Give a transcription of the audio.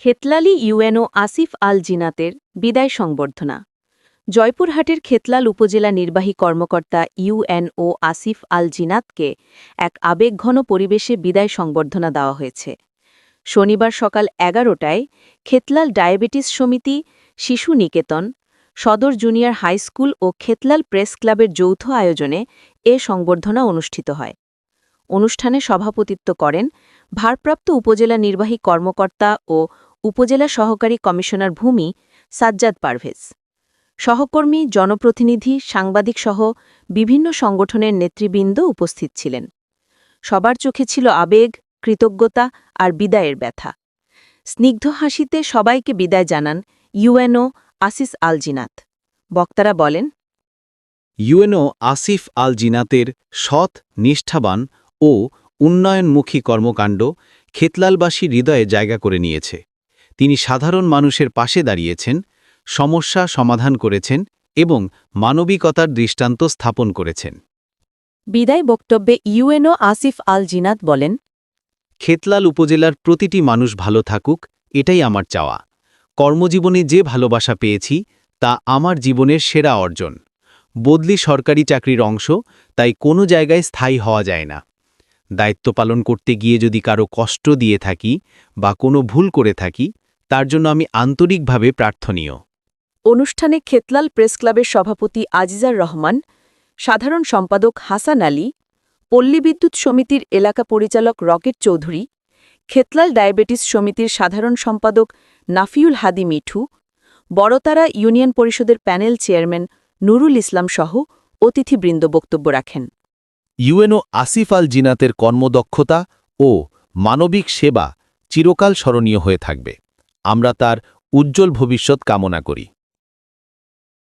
খেতলালি UNO Asif আল জিনাতের বিদায় সংবর্ধনা। জয়পুরহাটের খেতলাল উপজেলা নির্বাহী কর্মকর্তা ইউএনও আসিফ আল জিনাতকে এক আবেগঘন পরিবেশে বিদায় সংবর্ধনা দেওয়া হয়েছে। শনিবার সকাল এগারোটায় খেতলাল ডায়াবেটিস সমিতি, Shishu Niketan, Sadar junior high school ও খেতলাল প্রেস ক্লাবের যৌথ আয়োজনে এ সংবর্ধনা অনুষ্ঠিত হয়। অনুষ্ঠানে সভাপতিত্ব করেন ভারপ্রাপ্ত উপজেলা নির্বাহী কর্মকর্তা ও উপজেলা সহকারী কমিশনার ভূমি সাজ্জাদ পারভেজ। সহকর্মী, জনপ্রতিনিধি সাংবাদিকসহ বিভিন্ন সংগঠনের নেতৃবৃন্দ উপস্থিত ছিলেন। সবার চোখে ছিল আবেগ, কৃতজ্ঞতা আর বিদায়ের ব্যথা। স্নিগ্ধ হাসিতে সবাইকে বিদায় জানান ইউএনও আসিস আল জিনাত বক্তারা বলেন, ইউএনও আসিফ আল জিনাতের সৎ, নিষ্ঠাবান ও উন্নয়নমুখী কর্মকাণ্ড খেতলালবাসী হৃদয়ে জায়গা করে নিয়েছে। তিনি সাধারণ মানুষের পাশে দাঁড়িয়েছেন সমস্যা সমাধান করেছেন এবং মানবিকতার দৃষ্টান্ত স্থাপন করেছেন। বিদায় বক্তব্যে ইউএনও আসিফ আল জিনাত বলেন খেতলাল উপজেলার প্রতিটি মানুষ ভালো থাকুক এটাই আমার চাওয়া। কর্মজীবনে যে ভালোবাসা পেয়েছি তা আমার জীবনের সেরা অর্জন। বদলি সরকারি চাকরির অংশ তাই কোনো জায়গায় স্থায়ী হওয়া যায় না। দায়িত্ব পালন করতে গিয়ে যদি কারও কষ্ট দিয়ে থাকি বা কোনো ভুল করে থাকি তার জন্য আমি আন্তরিকভাবে প্রার্থনীয়। অনুষ্ঠানে খেতলাল প্রেস ক্লাবের সভাপতি আজিজার রহমান সাধারণ সম্পাদক হাসান আলী পল্লী বিদ্যুৎ সমিতির এলাকা পরিচালক রকেট চৌধুরী খেতলাল ডায়াবেটিস সমিতির সাধারণ সম্পাদক নাফিউল হাদি মিঠু বড়তারা ইউনিয়ন পরিষদের প্যানেল চেয়ারম্যান নুরুল ইসলাম সহ অতিথিবৃন্দ বক্তব্য রাখেন। ইউএনও আসিফ আল জিনাতের কর্মদক্ষতা ও মানবিক সেবা চিরকাল স্মরণীয় হয়ে থাকবে। আমরা তার উজ্জ্বল ভবিষ্যৎ কামনা করি।